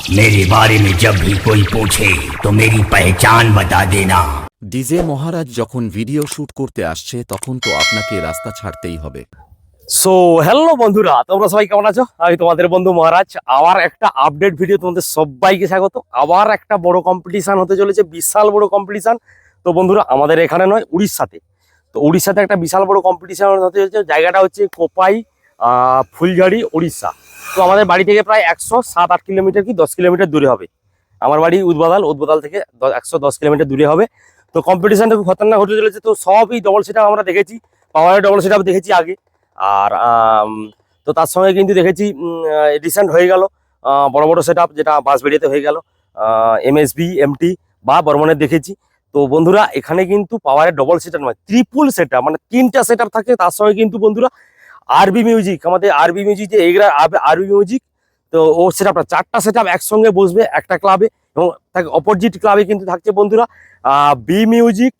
मेरे बारे में जब भी कोई पूछे तो मेरी पहचान बता देना ডিজে মহারাজ যখন ভিডিও শুট করতে আসছে তখন তো আপনাকে রাস্তা ছাড়তেই হবে সো হ্যালো বন্ধুরা তোমরা সবাই কেমন আছো আমি তোমাদের বন্ধু মহারাজ আবার একটা আপডেট ভিডিও তোমাদের সবাইকে স্বাগত আবার একটা বড় কম্পিটিশন হতে চলেছে বিশাল বড় কম্পিটিশন তো বন্ধুরা আমাদের এখানে নয় উড়িষ্যাতে তো উড়িষ্যাতে একটা বিশাল বড় কম্পিটিশন হতে চলেছে জায়গাটা হচ্ছে কোপাই আহ, ফুলঝাড়ি উড়িষ্যা তো আমাদের বাড়ি থেকে প্রায় একশো সাত আট কিলোমিটার কি দশ কিলোমিটার দূরে হবে। আমার বাড়ি উদ্বাদাল উদ্বাদাল থেকে একশো দশ কিলোমিটার দূরে হবে। তো কম্পিটিশনটা খুব খতরনাক হতে চলেছে। তো সবই ডবল সেটা আমরা দেখেছি। পাওয়ারের ডবল সেটা দেখেছি আগে। আর তো তার সঙ্গে কিন্তু দেখেছি রিসেন্ট হয়ে গেল। বড় বড় সেট যেটা বাস বেরিয়েতে হয়ে গেল। এমএসবি এমটি বা বর্মনের দেখেছি। তো বন্ধুরা, এখানে কিন্তু পাওয়ারের ডবল সেটার নয় ত্রিপুল সেট মানে তিনটা সেট থাকে। তার সঙ্গে কিন্তু বন্ধুরা আরবি মিউজিক আমাদের আরবি মিউজিক যে এগুলা আরবি মিউজিক তো ও সেট চারটা সেট আপ একসঙ্গে বসবে, একটা ক্লাবে এবং তাকে অপোজিট ক্লাবে কিন্তু থাকছে বন্ধুরা বি মিউজিক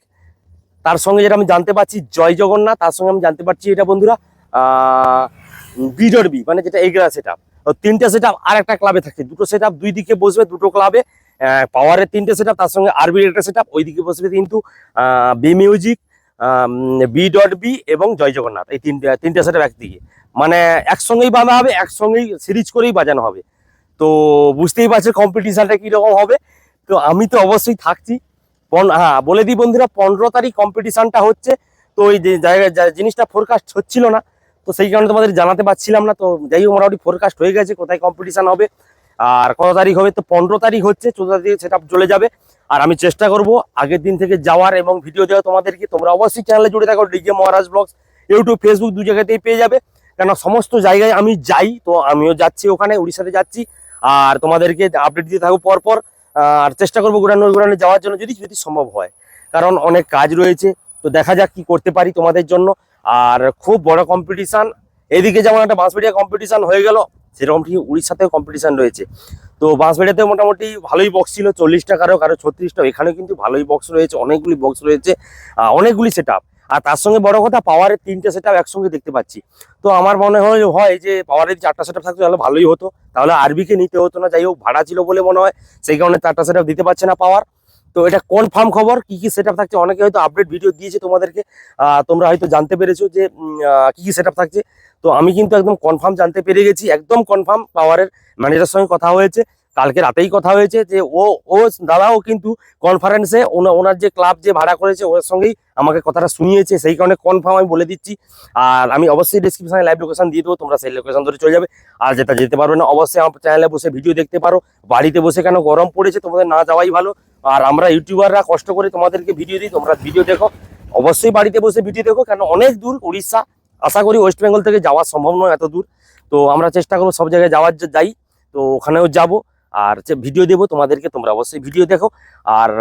তার সঙ্গে যেটা আমি জানতে পারছি, জয় জগন্নাথ, তার সঙ্গে আমি জানতে পারছি এটা বন্ধুরা বিডর বি মানে যেটা এগরা সেট আপ তিনটে সেট আপ আর একটা ক্লাবে থাকে, দুটো সেট আপ দুই দিকে বসবে দুটো ক্লাবে পাওয়ারের তিনটে সেট আপ তার সঙ্গে আরবির একটা সেট আপ ওই দিকে বসবে কিন্তু B music B dot B এবং জয় জগন্নাথ, এই তিনটে তিনটে সেট একদিকে মানে একসঙ্গেই বাঁধা হবে, একসঙ্গেই সিরিজ করেই বাজানো হবে। তো বুঝতেই পারছে কম্পিটিশানটা কীরকম হবে। তো আমি তো অবশ্যই থাকছি। হ্যাঁ বলে দিই বন্ধুরা, পনেরো তারিখ কম্পিটিশানটা হচ্ছে। তো ওই জায়গায় জিনিসটা ফোরকাস্ট হচ্ছিল না। তো সেই কারণে তোমাদের জানাতে পারছিলাম না। তো যাই হোক, মোটামুটি ফোরকাস্ট হয়ে গেছে, কোথায় কম্পিটিশান হবে। আর কত তারিখ হবে? তো পনেরো তারিখ হচ্ছে, চোদ্দ তারিখ সেটা চলে যাবে। আর আমি চেষ্টা করব আগের দিন থেকে যাওয়ার এবং ভিডিও দেওয়া তোমাদেরকে। তোমরা অবশ্যই চ্যানেলে জুড়ে থাকো DJ Maharaj blogs YouTube Facebook দু জায়গাতেই পেয়ে যাবে। কেন সমস্ত জায়গায় আমি যাই, তো আমিও যাচ্ছি ওখানে, উড়িষ্যাতে যাচ্ছি। আর তোমাদেরকে আপডেট দিতে থাকব পরপর। আর চেষ্টা করব ঘুরানো ঘুরানো যাওয়ার জন্য, যদি যদি সম্ভব হয়। কারণ অনেক কাজ রয়েছে। তো দেখা যাক কি করতে পারি তোমাদের জন্য। আর খুব বড় কম্পিটিশান এদিকে যেমন একটা বাঁশবেড়িয়া কম্পিটিশান হয়ে গেল। সেরকম ঠিক উড়িষ্যাতেও কম্পিটিশান রয়েছে। তো বাঁশবেড়িয়াতেও মোটামুটি ভালোই বক্স ছিল চল্লিশটা কারও কারও ছত্রিশটা এখানেও কিন্তু ভালোই বক্স রয়েছে, অনেকগুলি বক্স রয়েছে অনেকগুলি সেট আর তার সঙ্গে বড় কথা পাওয়ারের তিনটে সেট একসঙ্গে দেখতে পাচ্ছি। তো আমার মনে হয় হয় যে পাওয়ারের চারটা সেট থাকতো, তাহলে ভালোই হতো। তাহলে আরবিকে নিতে হতো না, যাই হোক, ভাড়া ছিল বলে মনে হয়, সেই কারণে চারটা সেট দিতে পারছে না পাওয়ার তো এটা কনফার্ম খবর, কি কি সেট থাকছে? অনেকে হয়তো আপডেট ভিডিও দিয়েছে তোমাদেরকে। তোমরা হয়তো জানতে পেরেছ যে কি কি সেট থাকছে। তো আমি কিন্তু একদম কনফার্ম জানতে পেরে গেছি। একদম কনফার্ম পাওয়ারের ম্যানেজারের সঙ্গে কথা হয়েছে। কালকে রাতেই কথা হয়েছে যে ও ও দাদাও কিন্তু কনফারেন্সে ওনার যে ক্লাব যে ভাড়া করেছে, ওর সঙ্গেই আমাকে কথাটা শুনিয়েছে, সেই কারণে কনফার্ম আমি বলে দিচ্ছি। আর আমি অবশ্যই ডিসক্রিপশনে লাইভ লোকেশন দিয়ে দেবো, তোমরা সেই লোকেশন ধরে চলে যাবে। আর যেটা যেতে পারবে না, অবশ্যই আমার চ্যানেলে বসে ভিডিও দেখতে পারো। বাড়িতে বসে কেন গরম পড়েছে, তোমাদের না যাওয়াই ভালো। আর আমরা ইউটিউবাররা কষ্ট করে তোমাদেরকে ভিডিও দিই, তোমরা ভিডিও দেখো। অবশ্যই বাড়িতে বসে ভিডিও দেখো, কেন অনেক দূর উড়িষ্যা। আশা করি ওয়েস্ট বেঙ্গল থেকে যাওয়া সম্ভব নয় এত দূর। তো আমরা চেষ্টা করব সব জায়গায় যাওয়ার, যাই। তো ওখানেও যাব। আর যে ভিডিও দেবো, তোমাদেরকে তোমরা অবশ্যই ভিডিও দেখো। আর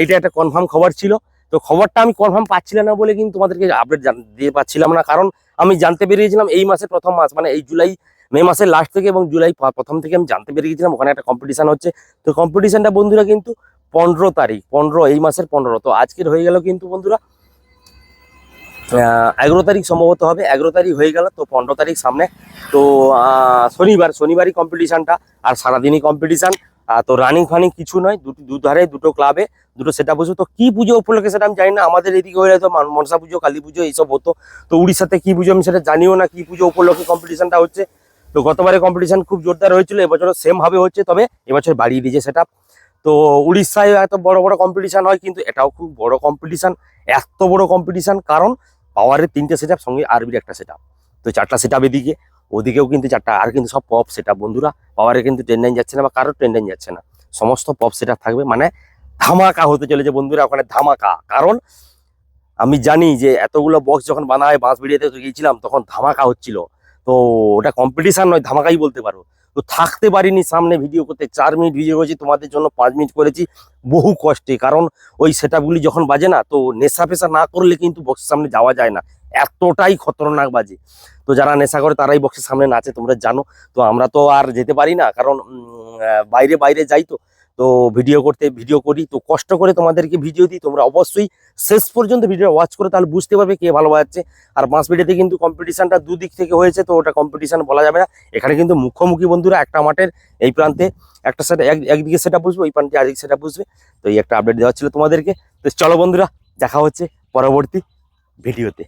এইটা একটা কনফার্ম খবর ছিল। তো খবরটা আমি কনফার্ম পাচ্ছিলাম না বলে কিন্তু তোমাদেরকে আপডেট দিয়ে পাচ্ছিলাম না। কারণ আমি জানতে পেরিয়েছিলাম এই মাসের প্রথম মাস মানে এই জুলাই, মে মাসের লাস্ট থেকে এবং জুলাই প্রথম থেকে আমি জানতে পেরে গেছিলাম। ওখানে একটা কম্পিটিশান হচ্ছে। তো কম্পিটিশানটা বন্ধুরা কিন্তু পনেরো তারিখ, পনেরো, এই মাসের পনেরো। তো আজকের হয়ে গেল কিন্তু বন্ধুরা এগারো তারিখ সম্ভবত হবে। এগারো তারিখ হয়ে গেল, তো পনেরো তারিখ সামনে। তো শনিবার, শনিবারই কম্পিটিশানটা আর সারাদিনই কম্পিটিশন তো রানিং ফানিং কিছু নয়, দুটো, দুধারে দুটো ক্লাবে দুটো সেটা বসে তো কি পুজো উপলক্ষে সেটা আমি জানি না, আমাদের এদিকে হয়ে তো মান- মনসা পুজো, কালী পুজো, এইসব হতো। তো উড়িষ্যাতে কি পুজো আমি সেটা জানিও না, কি পুজো উপলক্ষে কম্পিটিশানটা হচ্ছে। তো গতবারে কম্পিটিশন খুব জোরদার হয়েছিল, এবছরও সেম ভাবে হচ্ছে, তবে এবছর বাড়িয়ে দিয়েছে সেটা তো উড়িষ্যায় এত বড় বড় কম্পিটিশান হয়, কিন্তু এটাও খুব বড় কম্পিটিশান এত বড় কম্পিটিশন কারণ পাওয়ারের তিনটে সেট সঙ্গে আরবির একটা সেট তো চারটা সেট এদিকে, ওদিকেও কিন্তু চারটা, আর কিন্তু সব পপ সেট বন্ধুরা পাওয়ারে কিন্তু টেন্ডাইন যাচ্ছে না বা কারোর টেন্ডাইন যাচ্ছে না। সমস্ত পপ সেট থাকবে মানে ধামাকা হতে চলেছে বন্ধুরা, ওখানে ধামাকা। কারণ আমি জানি যে এতগুলো বক্স যখন বানা হয়, বাঁশ বেরিয়েতে গিয়েছিলাম, তখন ধামাকা হচ্ছিল। তো ওটা কম্পিটিশান নয়, ধামাকাই বলতে পারো। তো থাকতে পারিনি সামনে ভিডিও করতে। চার মিনিট ভিডিও করেছি, তোমাদের জন্য পাঁচ মিনিট করেছি। বহু কষ্টে, কারণ ওই সেটআপগুলি যখন বাজে না, তো নেশা পেশা না করলে কিন্তু বক্সের সামনে যাওয়া যায় না। এতটাই খতরনাক বাজে। তো যারা নেশা করে, তারাই বক্সের সামনে নাচে, তোমরা জানো। তো আমরা তো আর যেতে পারি না, কারণ বাইরে বাইরে যাই তো। তো ভিডিও করতে ভিডিও করি। তো কষ্ট করে তোমাদেরকে ভিডিও দিই। তোমরা অবশ্যই শেষ পর্যন্ত ভিডিও ওয়াচ করে তাহলে বুঝতে পারবে কে ভালো বাজাচ্ছে। আর ভিডিওতে কিন্তু কম্পিটিশানটা দুদিক থেকে হয়েছে, তো ওটা কম্পিটিশান বলা যাবে না। এখানে কিন্তু মুখোমুখি বন্ধুরা একটা মাঠের এই প্রান্তে একটা সেট একদিকে সেটা বুঝবে ওই প্রান্তে আরেক সেটা বুঝবে তো এই একটা আপডেট দেওয়া ছিল তোমাদেরকে। তো চলো বন্ধুরা, দেখা হচ্ছে পরবর্তী ভিডিওতে